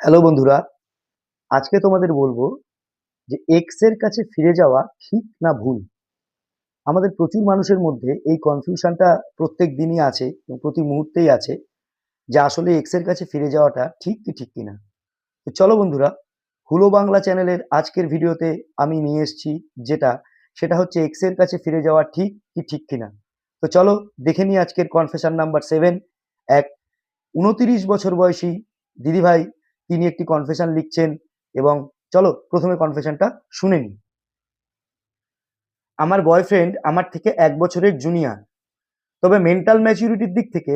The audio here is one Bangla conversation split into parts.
হ্যালো বন্ধুরা, আজকে তোমাদের বলব যে এক্সের কাছে ফিরে যাওয়া ঠিক না ভুল। আমাদের প্রচুর মানুষের মধ্যে এই কনফিউশনটা প্রত্যেক দিনই আছে এবং প্রতি মুহূর্তেই আছে যে আসলে এক্সের কাছে ফিরে যাওয়াটা ঠিক কি ঠিক কিনা। তো চলো বন্ধুরা, হুলো বাংলা চ্যানেলের আজকের ভিডিওতে আমি নিয়ে এসেছি যেটা, সেটা হচ্ছে এক্সের কাছে ফিরে যাওয়া ঠিক কি ঠিক কিনা। তো চলো দেখে নিই আজকের কনফেশন নাম্বার সেভেন এক, উনতিরিশ বছর বয়সী দিদিভাই তিনি একটি কনফেশন লিখছেন এবং চলো প্রথমে কনফেশনটা শুনে নিই। আমার বয়ফ্রেন্ড আমার থেকে এক বছরের জুনিয়র তবে মেন্টাল ম্যাচুরিটির দিক থেকে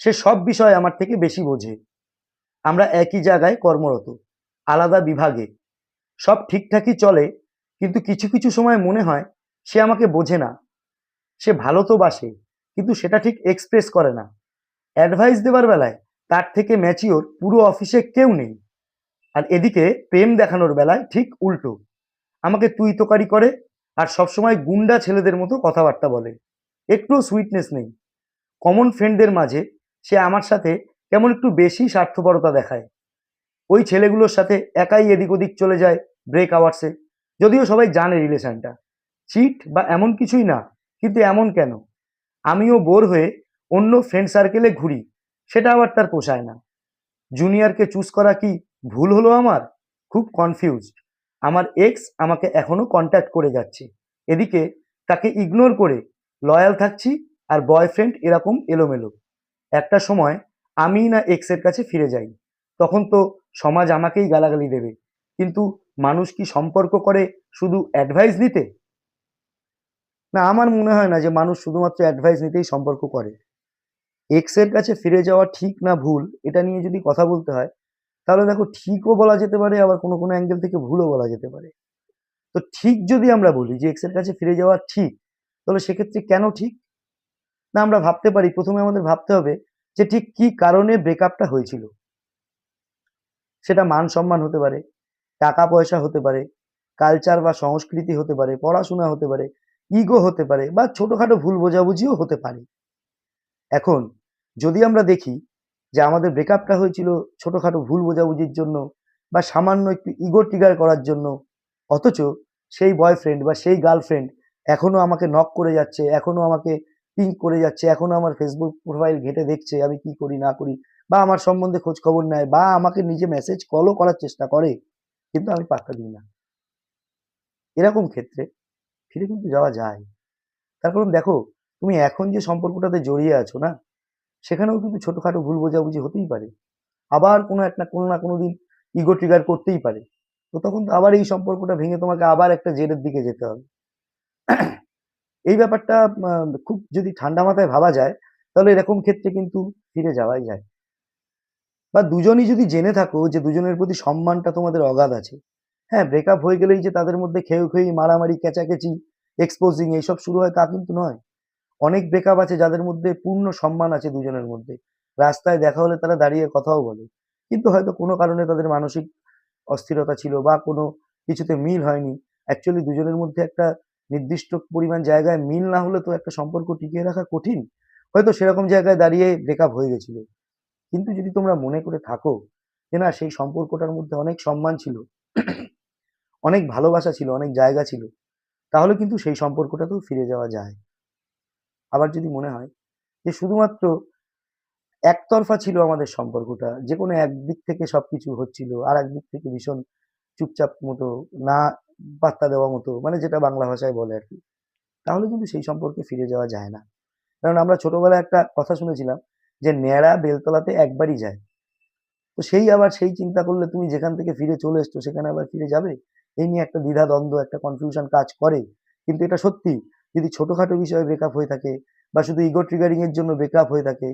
সে সব বিষয় আমার থেকে বেশি বোঝে। আমরা একই জায়গায় কর্মরত, আলাদা বিভাগে, সব ঠিকঠাকই চলে, কিন্তু কিছু কিছু সময় মনে হয় সে আমাকে বোঝে না। সে ভালো তো বাসে, কিন্তু সেটা ঠিক এক্সপ্রেস করে না। অ্যাডভাইস দেবার বেলায় তার থেকে ম্যাচিওর পুরো অফিসে কেউ নেই। আর এদিকে প্রেম দেখানোর বেলায় ঠিক উল্টো। আমাকে তুই তোকারি করে আর সবসময় গুন্ডা ছেলেদের মতো কথাবার্তা বলে। একটুও সুইটনেস নেই। কমন ফ্রেন্ডদের মাঝে সে আমার সাথে কেমন একটু বেশি স্বার্থপরতা দেখায়। ওই ছেলেগুলোর সাথে একাই এদিক ওদিক চলে যায় ব্রেক আওয়ার্সে যদিও সবাই জানে রিলেশনটা। চিট বা এমন কিছুই না, কিন্তু এমন কেন? আমিও বোর হয়ে অন্য ফ্রেন্ড সার্কেলে ঘুরি। সেটা আবার তার পোষায় না। জুনিয়রকে চুজ করা কি ভুল হলো আমার? খুব কনফিউজড আমার এক্স আমাকে এখনও কন্ট্যাক্ট করে যাচ্ছে। এদিকে তাকে ইগনোর করে লয়াল থাকছি আর বয়ফ্রেন্ড এরকম এলোমেলো। একটা সময় আমি না এক্সের কাছে ফিরে যাই। তখন তো সমাজ আমাকেই গালাগালি দেবে। কিন্তু মানুষ কি সম্পর্ক করে শুধু অ্যাডভাইস দিতে? না, আমার মনে হয় না যে মানুষ শুধুমাত্র অ্যাডভাইস নিতেই সম্পর্ক করে। এক্সের কাছে ফিরে যাওয়া ঠিক না ভুল, এটা নিয়ে যদি কথা বলতে হয়, তাহলে দেখো ঠিকও বলা যেতে পারে, আবার কোনো কোনো অ্যাঙ্গেল থেকে ভুলও বলা যেতে পারে। তো ঠিক যদি আমরা বলি যে এক্সের কাছে ফিরে যাওয়া ঠিক, তাহলে সেক্ষেত্রে কেন ঠিক? না, আমরা ভাবতে পারি, প্রথমে আমাদের ভাবতে হবে যে ঠিক কি কারণে ব্রেকআপটা হয়েছিল। সেটা মান সম্মান হতে পারে, টাকা পয়সা হতে পারে কালচার বা সংস্কৃতি হতে পারে, পড়াশোনা হতে পারে ইগো হতে পারে, বা ছোটোখাটো ভুল বোঝাবুঝিও হতে পারে। এখন যদি আমরা দেখি যে আমাদের ব্রেকআপটা হয়েছিল ছোটোখাটো ভুল বোঝাবুঝির জন্য বা সামান্য একটু ইগো টিগার করার জন্য, অথচ সেই বয়ফ্রেন্ড বা সেই গার্লফ্রেন্ড এখনও আমাকে নক করে যাচ্ছে এখনও আমাকে পিঙ্ক করে যাচ্ছে এখনও আমার ফেসবুক প্রোফাইল ঘেটে দেখছে আমি কি করি, না করি, বা আমার সম্বন্ধে খোঁজ খবর নেয়, বা আমাকে নিজে মেসেজ কলও করার চেষ্টা করে, কিন্তু আমি পাত্তা দিই না। এরকম ক্ষেত্রে ফিরে কিন্তু যাওয়া যায়। তার কারণ দেখো, তুমি এখন যে সম্পর্কটাতে জড়িয়ে আছো না সেখানেও কিন্তু ছোটখাটো ভুল বোঝাবুঝি হতেই পারে। আবার কোনো একটা, কোনো না কোনো দিন ইগো ট্রিগার করতেই পারে। তো তখন তো আবার এই সম্পর্কটা ভেঙে তোমাকে আবার একটা জেরের দিকে যেতে হবে। এই ব্যাপারটা খুব যদি ঠান্ডা মাথায় ভাবা যায়, তাহলে এরকম ক্ষেত্রে কিন্তু ফিরে যাওয়াই যায়। বা দুজনই যদি জেনে থাকো যে দুজনের প্রতি সম্মানটা তোমাদের অগাধ আছে। হ্যাঁ ব্রেকআপ হয়ে গেলেই যে তাদের মধ্যে খেয়ে খেয়ে মারামারি, কেচাকেচি এক্সপোজিং এইসব শুরু হয় তা কিন্তু নয়। অনেক ব্রেকআপ আছে যাদের মধ্যে পূর্ণ সম্মান আছে দুজনের মধ্যে। রাস্তায় দেখা হলে তারা দাঁড়িয়ে কথাও বলে। কিন্তু হয়তো কোনো কারণে তাদের মানসিক অস্থিরতা ছিল বা কোনো কিছুতে মিল হয়নি। অ্যাকচুয়ালি দুজনের মধ্যে একটা নির্দিষ্ট পরিমাণ জায়গায় মিল না হলে তো একটা সম্পর্ক টিকিয়ে রাখা কঠিন। হয়তো সেরকম জায়গায় দাঁড়িয়ে ব্রেকআপ হয়ে গেছিল। কিন্তু যদি তোমরা মনে করে থাকো যে না, সেই সম্পর্কটার মধ্যে অনেক সম্মান ছিল, অনেক ভালোবাসা ছিল, অনেক জায়গা ছিল, তাহলে কিন্তু সেই সম্পর্কটাতেও ফিরে যাওয়া যায়। আবার যদি মনে হয় যে শুধুমাত্র একতরফা ছিল আমাদের সম্পর্কটা, যে কোনো একদিক থেকে সব কিছু হচ্ছিল আর একদিক থেকে ভীষণ চুপচাপ মতো, না পাত্তা দেওয়া মতো মানে যেটা বাংলা ভাষায় বলে আর কি, তাহলে কিন্তু সেই সম্পর্কে ফিরে যাওয়া যায় না। কারণ আমরা ছোটবেলায় একটা কথা শুনেছিলাম যে ন্যাড়া বেলতলাতে একবারই যায়। তো সেই আবার সেই চিন্তা করলে তুমি যেখান থেকে ফিরে চলে এসছো সেখানে আবার ফিরে যাবে? এই নিয়ে একটা দ্বিধা, দ্বন্দ্ব, একটা কনফিউশন কাজ করে। কিন্তু এটা সত্যি যদি ছোটোখাটো বিষয়ে ব্রেকআপ হয়ে থাকে বা শুধু ইগো ট্রিগারিংয়ের জন্য ব্রেকআপ হয়ে থাকে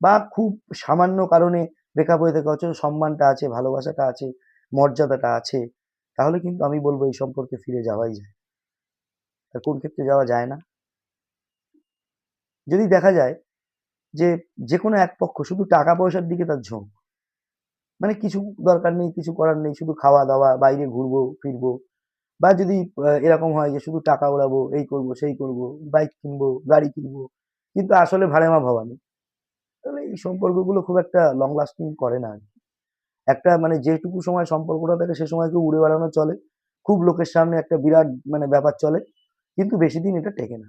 বা খুব সামান্য কারণে ব্রেকআপ হয়ে থাকে, অথচ সম্মানটা আছে, ভালোবাসাটা আছে, মর্যাদাটা আছে, তাহলে কিন্তু আমি বলব এই সম্পর্কে ফিরে যাওয়াই যায়। আর কোন ক্ষেত্রে যাওয়া যায় না? যদি দেখা যায় যে যে কোনো এক পক্ষ শুধু টাকা পয়সার দিকে তার ঝোঁক মানে কিছু দরকার নেই, কিছু করার নেই, শুধু খাওয়া দাওয়া বাইরে ঘুরবো, ফিরবো বা যদি এরকম হয় যে শুধু টাকা ওড়াবো এই করব, সেই করব বাইক কিনবো, গাড়ি কিনবো, কিন্তু আসলে ভাড়ে ভাড়েমা ভবানী তাহলে এই সম্পর্কগুলো খুব একটা লং লাস্টিং করে না। একটা মানে যেটুকু সময় সম্পর্কটা থাকে সে সময় কেউ উড়ে বেড়ানো চলে। খুব লোকের সামনে একটা বিরাট মানে ব্যাপার চলে, কিন্তু বেশি দিন এটা টেকে না।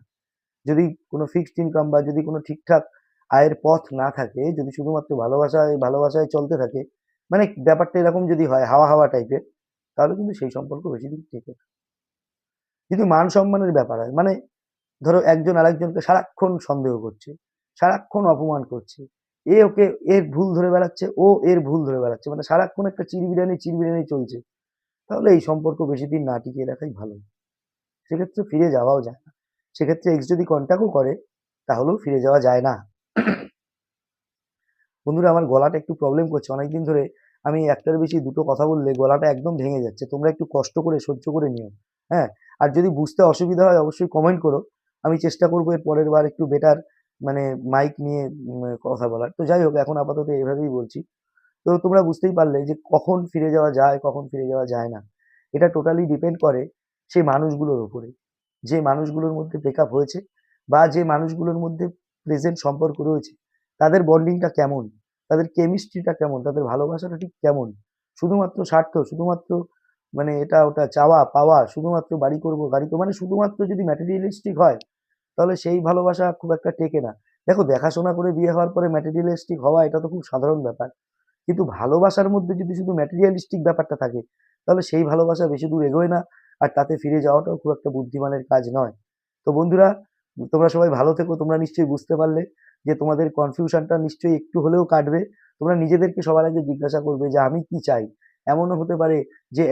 যদি কোনো ফিক্সড ইনকাম বা যদি কোনো ঠিকঠাক আয়ের পথ না থাকে, যদি শুধুমাত্র ভালোবাসায় ভালোবাসায় চলতে থাকে মানে ব্যাপারটা এরকম যদি হয়, হাওয়া হাওয়া টাইপের তাহলে কিন্তু সেই সম্পর্ক বেশি দিন টেকে যদি মান সম্মানের ব্যাপার হয়। মানে ধরো একজন আরেকজনকে সারাক্ষণ সন্দেহ করছে, সারাক্ষণ অপমান করছে, এ ওকে এর ভুল ধরে বেড়াচ্ছে, ও এর ভুল ধরে বেড়াচ্ছে মানে সারাক্ষণ একটা চিরবিরানি চিরবিরানি চলছে। তাহলে এই সম্পর্ক বেশি দিন না টিকিয়ে রাখাই ভালো। সেক্ষেত্রে ফিরে যাওয়াও যায় না। সেক্ষেত্রে এক্স যদি কন্ট্যাক্টও করে, তাহলেও ফিরে যাওয়া যায় না। বন্ধুরা, আমার গলাটা একটু প্রবলেম করছে। অনেকদিন ধরে আমি একটার বেশি দুটো কথা বললে গলাটা একদম ভেঙে যাচ্ছে। তোমরা একটু কষ্ট করে, সহ্য করে নিও। হ্যাঁ? আর যদি বুঝতে অসুবিধা হয়, অবশ্যই কমেন্ট করো। আমি চেষ্টা করব এর পরের বার একটু বেটার মানে মাইক নিয়ে কথা বলার। তো যাই হোক, এখন আপাতত এভাবেই বলছি। তো তোমরা বুঝতেই পারলে যে কখন ফিরে যাওয়া যায়, কখন ফিরে যাওয়া যায় না। এটা টোটালি ডিপেন্ড করে সেই মানুষগুলোর উপরে। যে মানুষগুলোর মধ্যে ব্রেকআপ হয়েছে বা যে মানুষগুলোর মধ্যে প্রেজেন্ট সম্পর্ক রয়েছে, তাদের বন্ডিংটা কেমন? তাদের কেমিস্ট্রিটা কেমন? তাদের ভালোবাসাটা ঠিক কেমন? শুধুমাত্র স্বার্থ, শুধুমাত্র মানে এটা ওটা চাওয়া, পাওয়া, শুধুমাত্র বাড়ি করব, গাড়ি করব মানে শুধুমাত্র যদি ম্যাটেরিয়ালিস্টিক হয়, তাহলে সেই ভালোবাসা খুব একটা টেকে না। দেখো, দেখাশোনা করে বিয়ে হওয়ার পরে ম্যাটেরিয়ালিস্টিক হওয়া, এটা তো খুব সাধারণ ব্যাপার। কিন্তু ভালোবাসার মধ্যে যদি শুধু ম্যাটেরিয়ালিস্টিক ব্যাপারটা থাকে, তাহলে সেই ভালোবাসা বেশি দূর এগোয় না, আর তাতে ফিরে যাওয়াটাও খুব একটা বুদ্ধিমানের কাজ নয়। তো বন্ধুরা, তোমরা সবাই ভালো থেকো, তোমরা নিশ্চয়ই বুঝতে পারলে। যে তোমাদের কনফিউশনটা নিশ্চয়ই একটু হলেও কাটবে। তোমরা নিজেদেরকে সবার আগে জিজ্ঞাসা করবে যে, আমি কি চাই? এমনও হতে পারে যে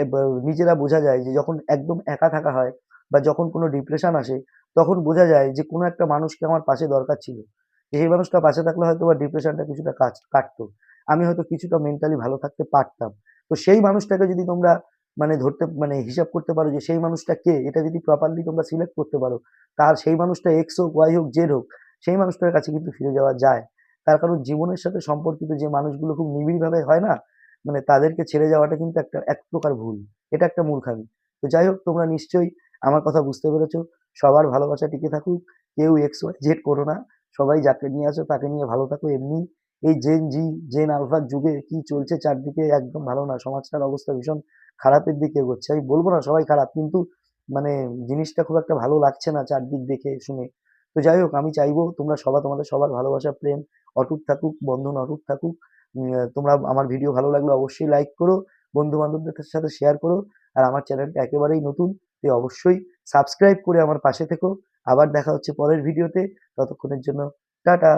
নিজেরা বোঝা যায় যে, যখন একদম একা থাকা হয় বা যখন কোনো ডিপ্রেশন আসে, তখন বোঝা যায় যে, কোনো একটা মানুষকে আমার পাশে দরকার ছিল। সেই মানুষটা পাশে থাকলে হয়তো বা ডিপ্রেশনটা কিছুটা কাজ কাটতো। আমি হয়তো কিছুটা মেন্টালি ভালো থাকতে পারতাম। তো সেই মানুষটাকে যদি তোমরা মানে ধরতে মানে হিসাব করতে পারো যে, সেই মানুষটা কে? এটা যদি প্রপারলি তোমরা সিলেক্ট করতে পারো, তার সেই মানুষটা এক্স হোক ওয়াই হোক জেড হোক সেই মানুষটার কাছে কিন্তু ফিরে যাওয়া যায়। তার কারণ জীবনের সাথে সম্পর্কিত যে মানুষগুলো খুব নিবিড়ভাবে হয় না মানে তাদেরকে ছেড়ে যাওয়াটা কিন্তু একটা, এক প্রকার ভুল। এটা একটা মূর্খামি। তো যাই হোক, তোমরা নিশ্চয়ই আমার কথা বুঝতে পেরেছ। সবার ভালোবাসা টিকে থাকুক, কেউ এক্স ওয়াই জেড করো না। সবাই যাকে নিয়ে আসো তাকে নিয়ে ভালো থাকো এমনি। এই জেন জি জেন আলফার যুগে কি চলছে চারদিকে একদম ভালো না। সমাজটার অবস্থা ভীষণ খারাপের দিকে এগোচ্ছে। আমি বলব না সবাই খারাপ, কিন্তু মানে জিনিসটা খুব একটা ভালো লাগছে না চারদিক দেখে শুনে। তো যাই হোক, আমি চাইব তোমরা সবার তোমাদের সবার ভালোবাসা, প্রেম, অটুট থাকুক, বন্ধন অটুট থাকুক। তোমরা আমার ভিডিও ভালো লাগলে অবশ্যই লাইক করো বন্ধু বান্ধবদের সাথে শেয়ার করো, আর আমার চ্যানেলটা একেবারেই নতুন তাই অবশ্যই সাবস্ক্রাইব করে আমার পাশে থেকো। আবার দেখা হচ্ছে পরের ভিডিওতে ততক্ষণের জন্য, টাটা!